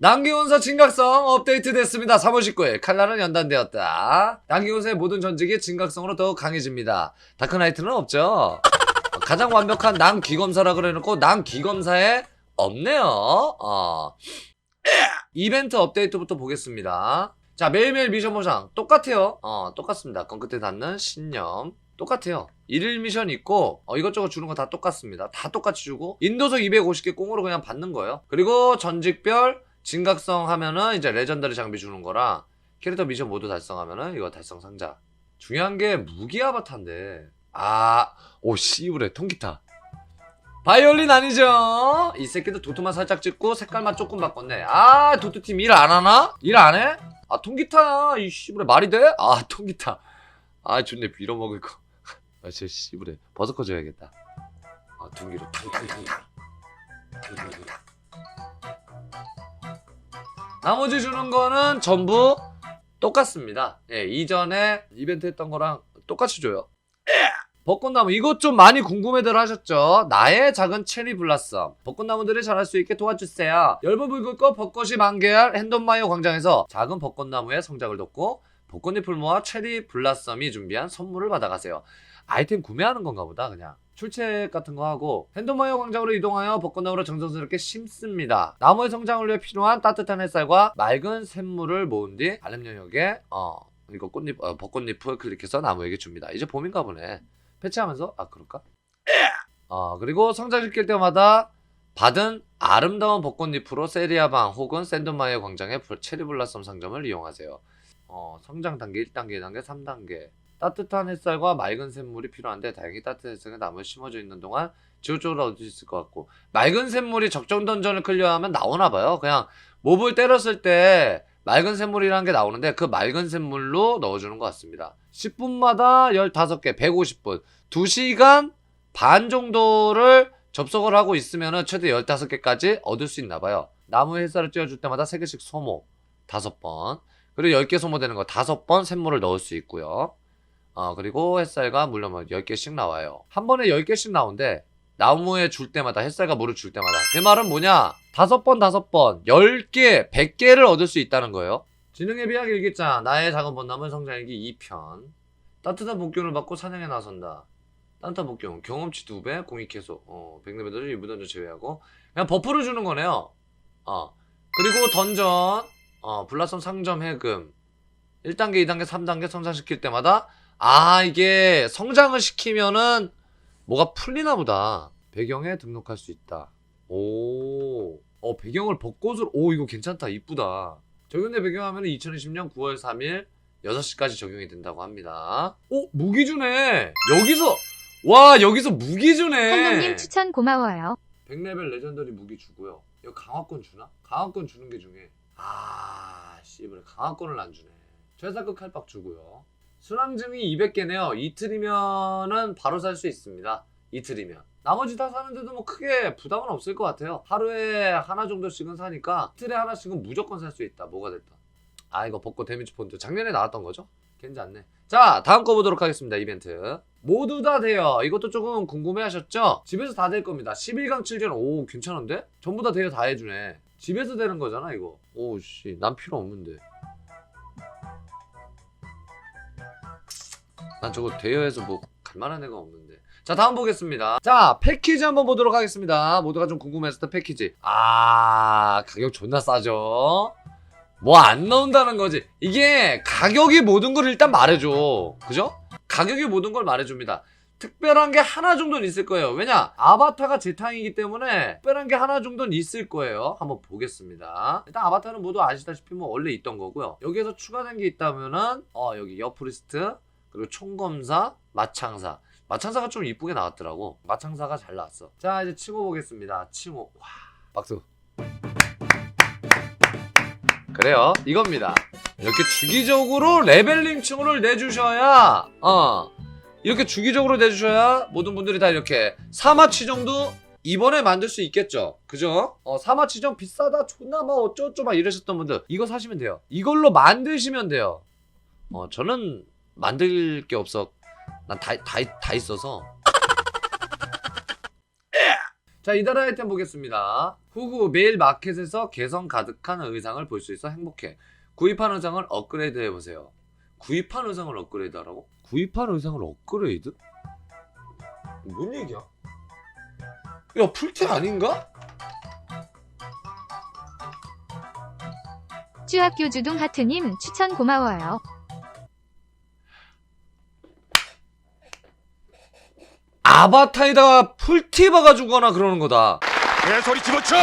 남기운서 진각성 업데이트 됐습니다. 3월 19일 칼날은 연단되었다. 남기운서의 모든 전직이 진각성으로 더욱 강해집니다. 다크나이트는 없죠. 가장 완벽한 남귀검사라 그래놓고 남귀검사에 없네요. 어. 이벤트 업데이트부터 보겠습니다. 자 매일매일 미션 보상 똑같아요. 어 똑같습니다. 건 끝에 닿는 신념 똑같아요. 일일 미션 있고 어, 이것저것 주는 거 다 똑같습니다. 다 똑같이 주고 인도석 250개 꽁으로 그냥 받는 거예요. 그리고 전직별 진각성 하면은 이제 레전더리 장비 주는 거랑 캐릭터 미션 모두 달성하면은 이거 달성 상자. 중요한 게 무기 아바타인데 아, 오 씨부래 통기타. 바이올린 아니죠? 이 새끼도 도트만 살짝 찍고 색깔만 조금 바꿨네. 아, 도트팀 일 안 하나? 일 안 해? 아, 통기타야. 이 씨부래 말이 돼? 아, 통기타. 아, 좋네. 빌어먹을 거. 아, 저 씨부래. 버섯 커줘야겠다. 아, 둥기로 탕탕탕탕. 탕탕탕탕. 나머지 주는 거는 전부 똑같습니다. 예, 이전에 이벤트 했던 거랑 똑같이 줘요. 벚꽃나무 이것 좀 많이 궁금해들 하셨죠? 나의 작은 체리 블라썸 벚꽃나무들이 자랄 수 있게 도와주세요 열무불꽃과 벚꽃이 만개할 핸돈마이어 광장에서 작은 벚꽃나무의 성장을 돕고 벚꽃잎을 모아 체리 블라썸이 준비한 선물을 받아가세요 아이템 구매하는 건가 보다 그냥 출첵 같은 거 하고 핸드마이어 광장으로 이동하여 벚꽃나무를 정성스럽게 심습니다. 나무의 성장을 위해 필요한 따뜻한 햇살과 맑은 샘물을 모은 뒤 알림 영역에 어 이거 꽃잎 어, 벚꽃잎을 클릭해서 나무에게 줍니다. 이제 봄인가 보네. 패치하면서 아 그럴까? 어 그리고 성장시킬 때마다 받은 아름다운 벚꽃잎으로 세리아방 혹은 샌드마이어 광장의 불- 체리 블라썸 상점을 이용하세요. 어 성장 단계 1단계, 2단계, 3단계. 따뜻한 햇살과 맑은 샘물이 필요한데 다행히 따뜻한 햇살에 나무에 심어져 있는 동안 지속적으로 얻을 수 있을 것 같고 맑은 샘물이 적정 던전을 클리어하면 나오나 봐요. 그냥 몹을 때렸을 때 맑은 샘물이라는 게 나오는데 그 맑은 샘물로 넣어주는 것 같습니다. 10분마다 15개, 150분, 2시간 반 정도를 접속을 하고 있으면 최대 15개까지 얻을 수 있나 봐요. 나무에 햇살을 쬐어줄 때마다 3개씩 소모 5번 그리고 10개 소모되는 거 5번 샘물을 넣을 수 있고요. 어, 그리고 햇살과 물론 뭐 10개씩 나와요. 한 번에 10개씩 나오는데 나무에 줄 때마다 햇살과 물을 줄 때마다 그 말은 뭐냐? 다섯 번 다섯 번 10개, 100개를 얻을 수 있다는 거예요. 지능의 비약 일기장 나의 작은 벚나무 성장일기 2편 따뜻한 복균을 받고 사냥에 나선다. 따뜻한 복균 경험치 2배 공익 해소 어, 백레벨들을 일부 던전 제외하고 그냥 버프를 주는 거네요. 어. 그리고 던전 어, 블라썸 상점 해금 1단계, 2단계, 3단계 성장시킬 때마다 아 이게 성장을 시키면은 뭐가 풀리나 보다 배경에 등록할 수 있다 오, 어 배경을 벚꽃으로 오 이거 괜찮다 이쁘다 적용된 배경화면은 2020년 9월 3일 6시까지 적용이 된다고 합니다 오 무기 주네 여기서 와 여기서 무기 주네 한동님 추천 고마워요. 100레벨 레전더리 무기 주고요. 이거 강화권 주나? 강화권 주는 게 중에 아 씨발 강화권을 안 주네. 최상급 칼박 주고요. 순항증이 200개네요. 이틀이면은 바로 살 수 있습니다. 이틀이면. 나머지 다 사는데도 뭐 크게 부담은 없을 것 같아요. 하루에 하나 정도씩은 사니까 이틀에 하나씩은 무조건 살 수 있다. 뭐가 됐다. 아 이거 벚꽃 데미지 폰트 작년에 나왔던 거죠? 괜찮네. 자 다음 거 보도록 하겠습니다. 이벤트. 모두 다 돼요. 이것도 조금 궁금해 하셨죠? 집에서 다 될 겁니다. 11강 7전. 오, 괜찮은데? 전부 다 돼요. 다 해주네. 집에서 되는 거잖아, 이거. 오, 씨. 난 필요 없는데. 난 저거 대여해서 뭐, 갈만한 애가 없는데. 자, 다음 보겠습니다. 자, 패키지 한번 보도록 하겠습니다. 모두가 좀 궁금했을 때 패키지. 아, 가격 존나 싸죠? 뭐 안 나온다는 거지. 이게 가격이 모든 걸 일단 말해줘. 그죠? 가격이 모든 걸 말해줍니다. 특별한 게 하나 정도는 있을 거예요. 왜냐? 아바타가 재탕이기 때문에 특별한 게 하나 정도는 있을 거예요. 한번 보겠습니다. 일단 아바타는 모두 아시다시피 뭐 원래 있던 거고요. 여기에서 추가된 게 있다면은 어 여기 여프리스트 그리고 총검사, 마창사. 마창사가 좀 이쁘게 나왔더라고. 마창사가 잘 나왔어. 자 이제 칭호 보겠습니다. 칭호. 와 박수. 그래요. 이겁니다. 이렇게 주기적으로 레벨링 층을 내주셔야 어 이렇게 주기적으로 내주셔야 모든 분들이 다 이렇게 사마치정도 이번에 만들 수 있겠죠 그죠? 어 사마치정 비싸다 존나 막 어쩌고저쩌고 막 이러셨던 분들 이거 사시면 돼요 이걸로 만드시면 돼요 어 저는 만들 게 없어 난 다 다 다 있어서 자 이달 아이템 보겠습니다 후후 매일 마켓에서 개성 가득한 의상을 볼 수 있어 행복해. 구입한 의상을 업그레이드 해보세요. 구입한 의상을 업그레이드 하라고? 구입한 의상을 업그레이드? 뭔 얘기야? 야 풀템 아닌가? 쭈학교 주둥 하트님 추천 고마워요. 아바타에다가 풀티 박아주거나 그러는 거다. 개소리 집어쳐!